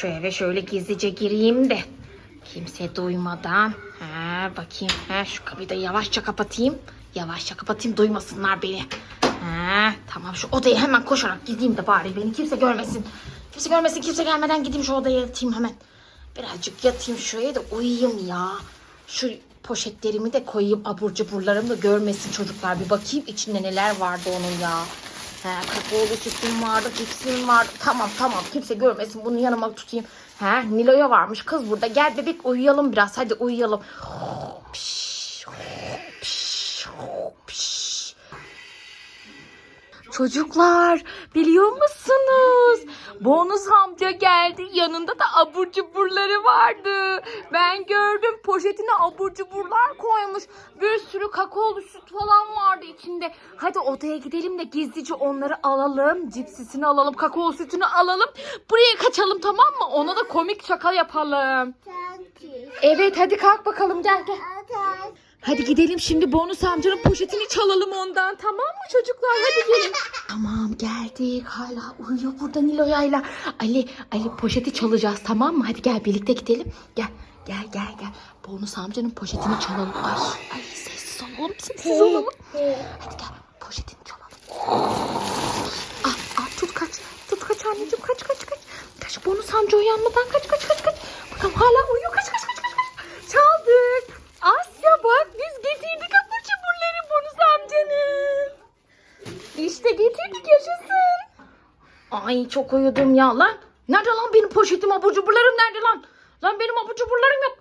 Şu eve şöyle gizlice gireyim de kimse duymadan. Ha, bakayım. Ha, şu kapıyı da yavaşça kapatayım. Yavaşça kapatayım duymasınlar beni. Ha, tamam şu odaya hemen koşarak gideyim de bari beni kimse görmesin. Kimse görmesin kimse gelmeden gideyim şu odaya yatayım hemen. Birazcık yatayım şuraya da uyuyayım ya. Şu poşetlerimi de koyayım abur cuburlarımı da görmesin çocuklar. Bir bakayım içinde neler vardı onun ya. He, kakaolu sütüm vardı, cipsim vardı. Tamam tamam kimse görmesin bunu yanıma tutayım. He, Nilo'ya varmış kız burada. Gel bebek uyuyalım biraz hadi uyuyalım. Çocuklar biliyor musunuz? Bonus amca geldi. Yanında da abur cuburları vardı. Ben gördüm poşetine abur cuburlar koymuş. Bir sürü kakaolu süt falan vardı içinde. Hadi odaya gidelim de gizlice onları alalım. Cipsisini alalım, kakao sütünü alalım. Buraya kaçalım tamam mı? Ona da komik şaka yapalım. Evet hadi kalk bakalım gel gel. Hadi gidelim şimdi bonus amcanın poşetini çalalım ondan tamam mı çocuklar hadi gelin. Tamam geldik hala uyuyor burada Nilo'yayla. Ali Ali poşeti çalacağız tamam mı? Hadi gel birlikte gidelim. Gel gel gel gel. Bonus amcanın poşetini çalalım. Ay ay sessiz olalım sessiz olalım. Hadi gel poşetini çalalım. Ah ah tut kaç tut kaç anneciğim kaç kaç kaç. Kaç bonus amca uyanmadan kaç kaç kaç kaç. Bakalım hala uyuyor kaç kaç kaç. Çaldık. Asya bak biz getirdik abur cuburları bonus amcanın. İşte getirdik yaşasın. Ay çok uyudum ya lan. Nerede lan benim poşetim abur cuburlarım nerede lan? Lan benim abur cuburlarım yok.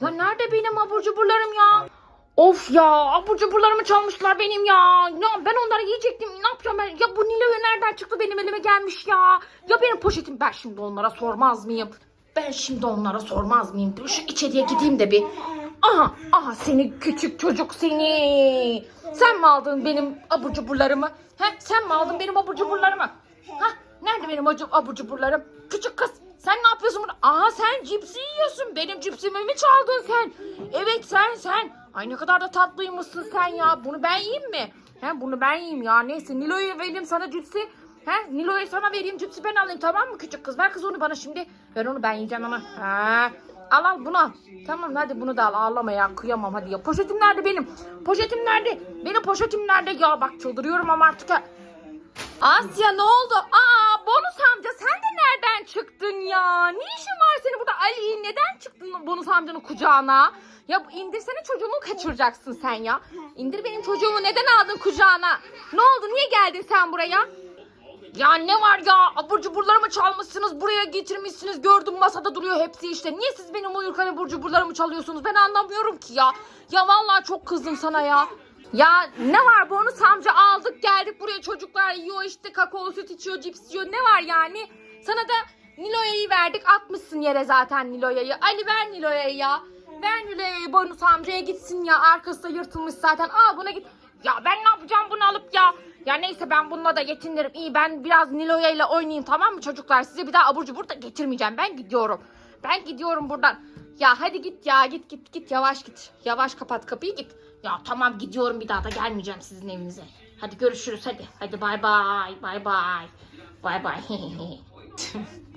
Ya nerede benim abur cuburlarım ya? Of ya abur cuburlarımı çalmışlar benim ya. Ya ben onları yiyecektim. Ne yapacağım ben? Ya bu Nilo'ya nereden çıktı benim elime gelmiş ya? Ya benim poşetim ben şimdi onlara sormaz mıyım? Ben şimdi onlara sormaz mıyım? Şu içeriye gideyim de bir. Aha, aha seni küçük çocuk seni. Sen mi aldın benim abur cuburlarımı? He, sen mi aldın benim abur cuburlarımı? Benim abur abur cuburlarım? Küçük kız sen ne yapıyorsun burada? Aha sen cipsi yiyorsun. Benim cipsimi mi çaldın sen? Evet sen sen. Ay ne kadar da tatlıymışsın sen ya. Bunu ben yiyeyim mi? He, bunu ben yiyeyim ya. Neyse Nilo'ya vereyim sana cipsi. He, Nilo'ya sana vereyim cipsi ben alayım tamam mı küçük kız? Ver kız onu bana şimdi. Ver onu ben yiyeceğim ama. Ha. Al al bunu al. Tamam hadi bunu da al ağlama ya kıyamam hadi ya. Poşetim nerede benim? Poşetim nerede? Benim poşetim nerede ya? Bak çıldırıyorum ama artık. ha. Asya ne oldu? Aa bonus amca sen de nereden çıktın ya? Ne işin var senin burada Ali? Neden çıktın bonus amcanın kucağına? Ya indirsene çocuğumu kaçıracaksın sen ya. İndir benim çocuğumu neden aldın kucağına? Ne oldu niye geldin sen buraya? Ya ne var ya abur cuburlarımı çalmışsınız buraya getirmişsiniz gördüm masada duruyor hepsi işte. Niye siz benim uyurken abur cuburlarımı çalıyorsunuz ben anlamıyorum ki ya. Ya vallahi çok kızdım sana ya. Ya ne var bonus amca çocuklar yiyor işte kakao süt içiyor cips yiyor ne var yani. Sana da Nilo'ya'yı verdik atmışsın yere zaten Nilo'ya'yı. Ali ver Nilo'ya'yı ya. Ver Nilo'ya'yı bonus amcaya gitsin ya arkası da yırtılmış zaten. Al buna git. Ya ben ne yapacağım bunu alıp ya. Ya neyse ben bununla da yetinirim. İyi ben biraz Nilo'ya ile oynayayım tamam mı çocuklar? Size bir daha abur cubur da getirmeyeceğim. Ben gidiyorum. Ben gidiyorum buradan. Ya hadi git ya git git git yavaş git. Yavaş kapat kapıyı git. Ya tamam gidiyorum bir daha da gelmeyeceğim sizin evinize. Hadi görüşürüz hadi. Hadi bay bay bay bay. Bay bay.